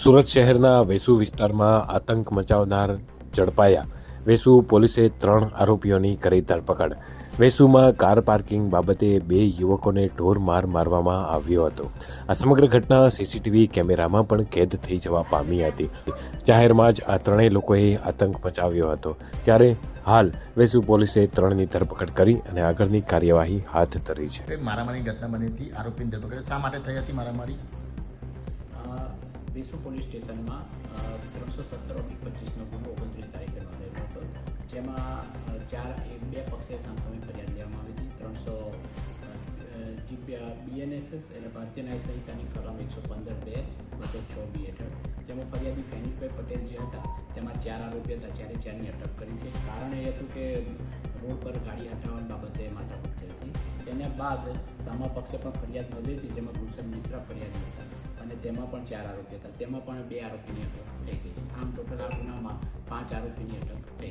સુરત શહેરના વેસુ વિસ્તારમાં આતંક મચાવનાર ઝડપાયા. વેસુ પોલીસે ત્રણ આરોપીઓની કરી ધરપકડ. વેસુમાં કાર પાર્કિંગ બાબતે બે યુવકોને ઢોર માર મારવામાં આવ્યો હતો. આ સમગ્ર ઘટના સીસીટીવી કેમેરામાં પણ કેદ થઈ જવા પામી હતી. જાહેરમાં જ આ ત્રણેય લોકોએ આતંક મચાવ્યો હતો. ત્યારે હાલ વેસુ પોલીસે ત્રણની ધરપકડ કરી અને આગળની કાર્યવાહી હાથ ધરી છે. મારામારી ઘટના બની હતી. આરોપીની ધરપકડ શા માટે થઈ હતી મારામારી? વેસુ પોલીસ સ્ટેશનમાં ત્રણસો સત્તર ઓગણીસ પચીસનો ગુનો ઓગણત્રીસ તારીખે નોંધાયો હતો. જેમાં ચાર બે પક્ષે સામસામે ફરિયાદ લેવામાં આવી હતી. ત્રણસો જીપીઆર બીએનએસએસ એટલે ભારતીય ન્યાય સંહિતાની કલમ એકસો પંદર બે, બસો છ બી હેઠળ. જેમાં ફરિયાદી ફેનિકભાઈ પટેલ જે હતા, તેમાં ચાર આરોપી હતા, જ્યારે ચારની અટક કરી છે. કારણ એ હતું કે રોડ પર ગાડી હટાવવાની બાબતે માથાકૂટ થઈ હતી. તેના બાદ સામા પક્ષે પણ ફરિયાદ નોંધી હતી, જેમાં ગુલશન મિશ્રા ફરિયાદ હતા. તેમાં પણ ચાર આરોપી હતા. તેમાં પણ બે આરોપીની અટક થઈ ગઈ છે. આમ ટોટલ આ ગુનામાં પાંચ આરોપીની અટક થઈ